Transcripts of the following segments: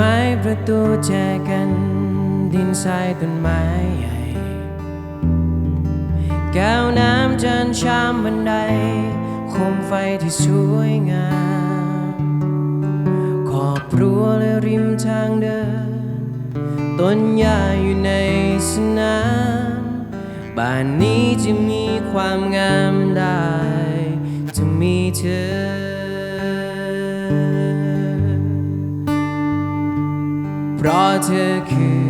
ไม้ประตูแจกันดินทรายต้นไม้ใหญ่ แก้วน้ำจานชามบันไดโคมไฟที่สวยงามขอบรั้วและริมทางเดิน ต้นหญ้าอยู่ในสนามบ้านนี้จะมีความงามได้ จะมีเธอ เพราะเธอคือ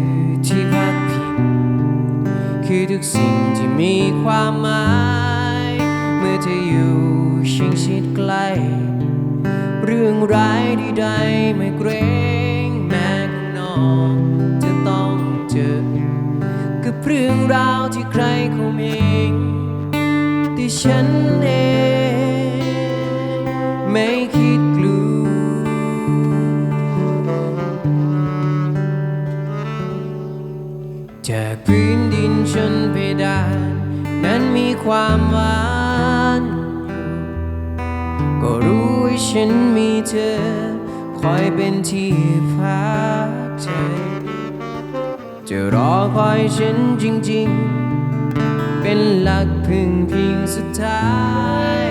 ที่พักพิงคือทุกสิ่งที่มีความหมาย เมื่อเธออยู่ชิงชิดใกล้ เรื่องร้ายใดๆไม่เกรงแม้ข้างนอกจะต้องเจอ กับเรื่องราวที่ใครเขาเองแต่ฉันเอง จากพื้นดินจนเพดาน นั้นมีความหวานอยู่ก็รู้ว่าฉันมีเธอ คอยเป็นที่พักใจ จะรอคอยฉันจริงๆ เป็นหลักพึ่งพิงสุดท้าย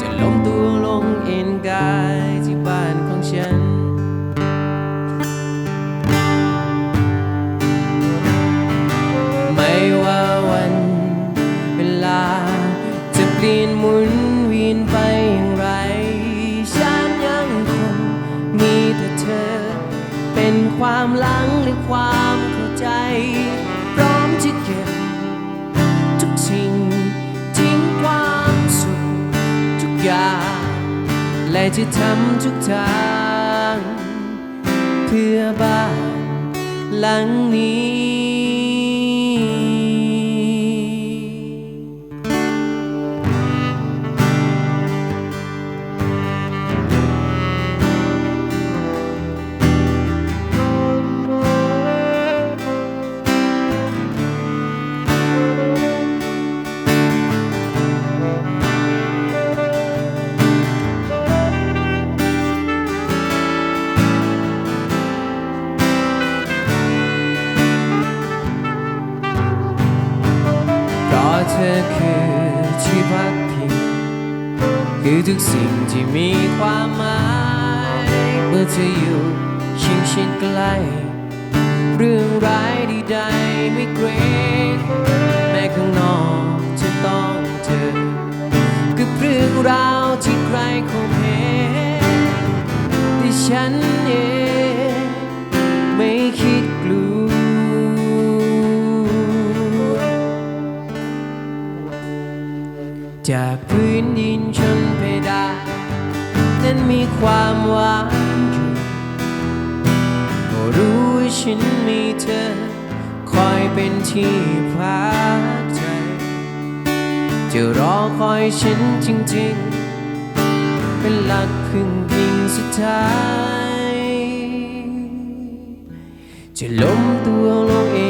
จะล้มตัวลงเอ็นกาย ความหลังและความเข้าใจ พร้อมที่เก็บทุกสิ่งทิ้งความสุขทุกอย่างและจะทำทุกทาง เพื่อบ้านหลังนี้ อคือที่พักพิงคือทุกสิ่งที่มีความหมายเมื่อเธออยู่ชิงชิดใกล้เรื่องร้ายใดๆไม่เกรงแม้ข้างนอก จากพื้นดินชนเพดานนั้นมีความหวานอยู่ก็รู้ว่าฉันมีเธอ คอยเป็นที่พักใจ จะรอคอยฉันจริงๆ เป็นหลักพึ่งพิงสุดท้าย จะล้มตัวลงเอง